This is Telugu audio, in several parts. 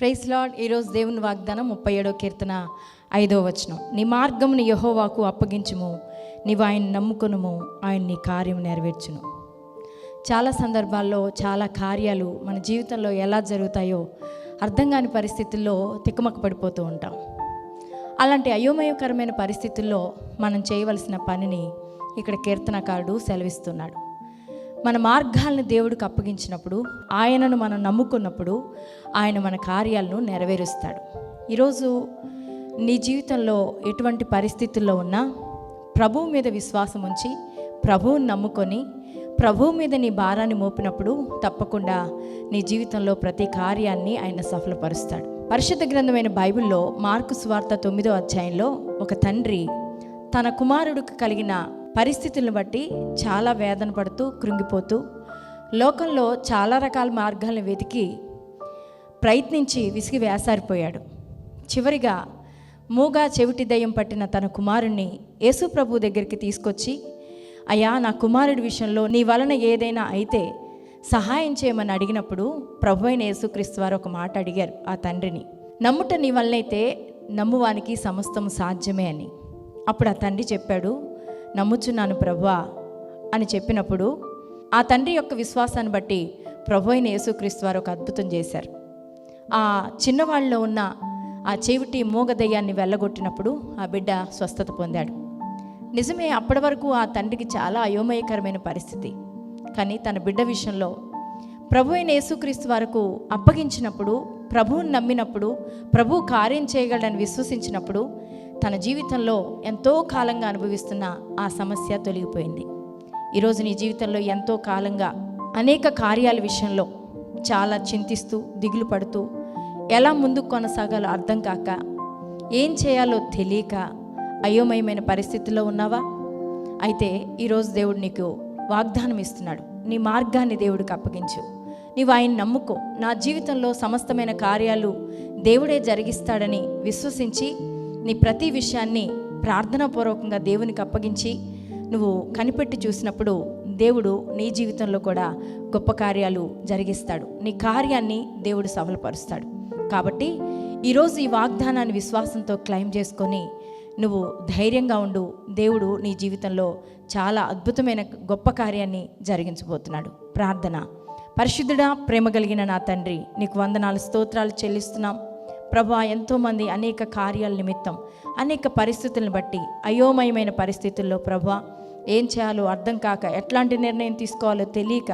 ప్రైస్ లాడ్ ఈరోజు దేవుని వాగ్దానం ముప్పై ఏడో కీర్తన ఐదో వచనం. నీ మార్గమును యహోవాకు అప్పగించుము. నీవు ఆయన నమ్ముకొనుము. ఆయన నీ కార్యం నెరవేర్చును. చాలా సందర్భాల్లో చాలా కార్యాలు మన జీవితంలో ఎలా జరుగుతాయో అర్థం కాని పరిస్థితుల్లో తిక్కమక్క పడిపోతూ ఉంటాం. అలాంటి అయోమయకరమైన పరిస్థితుల్లో మనం చేయవలసిన పనిని ఇక్కడ కీర్తనకారుడు సెలవిస్తున్నాడు. మన మార్గాలను దేవుడికి అప్పగించినప్పుడు ఆయనను మనం నమ్ముకున్నప్పుడు ఆయన మన కార్యాలను నెరవేరుస్తాడు. ఈరోజు నీ జీవితంలో ఎటువంటి పరిస్థితుల్లో ఉన్నా ప్రభువు మీద విశ్వాసం ఉంచి ప్రభువుని నమ్ముకొని ప్రభువు మీద నీ భారాన్ని మోపినప్పుడు తప్పకుండా నీ జీవితంలో ప్రతి కార్యాన్ని ఆయన సఫలపరుస్తాడు. పరిశుద్ధ గ్రంథమైన బైబిల్లో మార్కు స్వార్త తొమ్మిదో అధ్యాయంలో ఒక తండ్రి తన కుమారుడికి కలిగిన పరిస్థితులను బట్టి చాలా వేదన పడుతూ కృంగిపోతూ లోకంలో చాలా రకాల మార్గాలను వెతికి ప్రయత్నించి విసిగి వేసారిపోయాడు. చివరిగా మూగా చెవిటి దయ్యం పట్టిన తన కుమారుణ్ణి యేసు ప్రభు దగ్గరికి తీసుకొచ్చి అయ్యా నా కుమారుడి విషయంలో నీ వలన ఏదైనా అయితే సహాయం చేయమని అడిగినప్పుడు ప్రభు అయిన యేసుక్రీస్తు వారు ఒక మాట అడిగారు ఆ తండ్రిని. నమ్ముట నీ వలనైతే నమ్మువానికి సమస్తం సాధ్యమే అని. అప్పుడు ఆ తండ్రి చెప్పాడు నమ్ముచున్నాను ప్రభా అని చెప్పినప్పుడు ఆ తండ్రి యొక్క విశ్వాసాన్ని బట్టి ప్రభు అయిన యేసుక్రీస్తు వారు ఒక అద్భుతం చేశారు. ఆ చిన్నవాళ్ళలో ఉన్న ఆ చెవిటి మూగదయ్యాన్ని వెళ్ళగొట్టినప్పుడు ఆ బిడ్డ స్వస్థత పొందాడు. నిజమే అప్పటి వరకు ఆ తండ్రికి చాలా అయోమయకరమైన పరిస్థితి. కానీ తన బిడ్డ విషయంలో ప్రభు అయిన యేసుక్రీస్తు వరకు అప్పగించినప్పుడు ప్రభువుని నమ్మినప్పుడు ప్రభు కార్యం చేయగలడని విశ్వసించినప్పుడు తన జీవితంలో ఎంతో కాలంగా అనుభవిస్తున్న ఆ సమస్య తొలగిపోయింది. ఈరోజు నీ జీవితంలో ఎంతో కాలంగా అనేక కార్యాల విషయంలో చాలా చింతిస్తూ దిగులు పడుతూ ఎలా ముందుకు కొనసాగాలో అర్థం కాక ఏం చేయాలో తెలియక అయోమయమైన పరిస్థితుల్లో ఉన్నావా? అయితే ఈరోజు దేవుడు నీకు వాగ్దానం ఇస్తున్నాడు. నీ మార్గాన్ని దేవుడికి అప్పగించు. నీవు ఆయన నమ్ముకో. నా జీవితంలో సమస్తమైన కార్యాలు దేవుడే జరిగిస్తాడని విశ్వసించి నీ ప్రతి విషయాన్ని ప్రార్థనాపూర్వకంగా దేవునికి అప్పగించి నువ్వు కనిపెట్టి చూసినప్పుడు దేవుడు నీ జీవితంలో కూడా గొప్ప కార్యాలు జరిగిస్తాడు. నీ కార్యాన్ని దేవుడు సఫలపరుస్తాడు. కాబట్టి ఈరోజు ఈ వాగ్దానాన్ని విశ్వాసంతో క్లైమ్ చేసుకొని నువ్వు ధైర్యంగా ఉండు. దేవుడు నీ జీవితంలో చాలా అద్భుతమైన గొప్ప కార్యాన్ని జరిగించబోతున్నాడు. ప్రార్థన. పరిశుద్ధుడా ప్రేమ కలిగిన నా తండ్రి నీకు వందనాలు స్తోత్రాలు చెల్లిస్తున్నాం. ప్రభా ఎంతోమంది అనేక కార్యాల నిమిత్తం అనేక పరిస్థితులను బట్టి అయోమయమైన పరిస్థితుల్లో ప్రభా ఏం చేయాలో అర్థం కాక ఎట్లాంటి నిర్ణయం తీసుకోవాలో తెలియక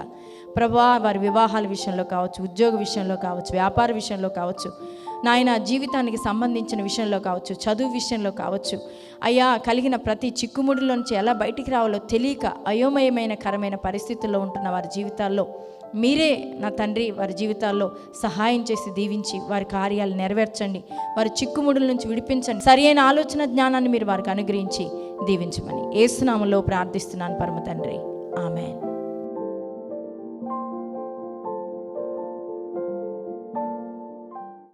ప్రభా వారి వివాహాల విషయంలో కావచ్చు ఉద్యోగ విషయంలో కావచ్చు వ్యాపార విషయంలో కావచ్చు నాయన జీవితానికి సంబంధించిన విషయంలో కావచ్చు చదువు విషయంలో కావచ్చు అయ్యా కలిగిన ప్రతి చిక్కుముడిలోంచి ఎలా బయటికి రావాలో తెలియక అయోమయమైన కరమైన పరిస్థితుల్లో ఉంటున్న వారి జీవితాల్లో మీరే నా తండ్రి వారి జీవితాల్లో సహాయం చేసి దీవించి వారి కార్యాలు నెరవేర్చండి వారి చిక్కుముడుల నుంచి విడిపించండి. సరి అయిన ఆలోచన జ్ఞానాన్ని మీరు వారికి అనుగ్రహించి దీవించమని. ఏసునామంలో ప్రార్థిస్తున్నాను పరమ తండ్రి. ఆమెన్.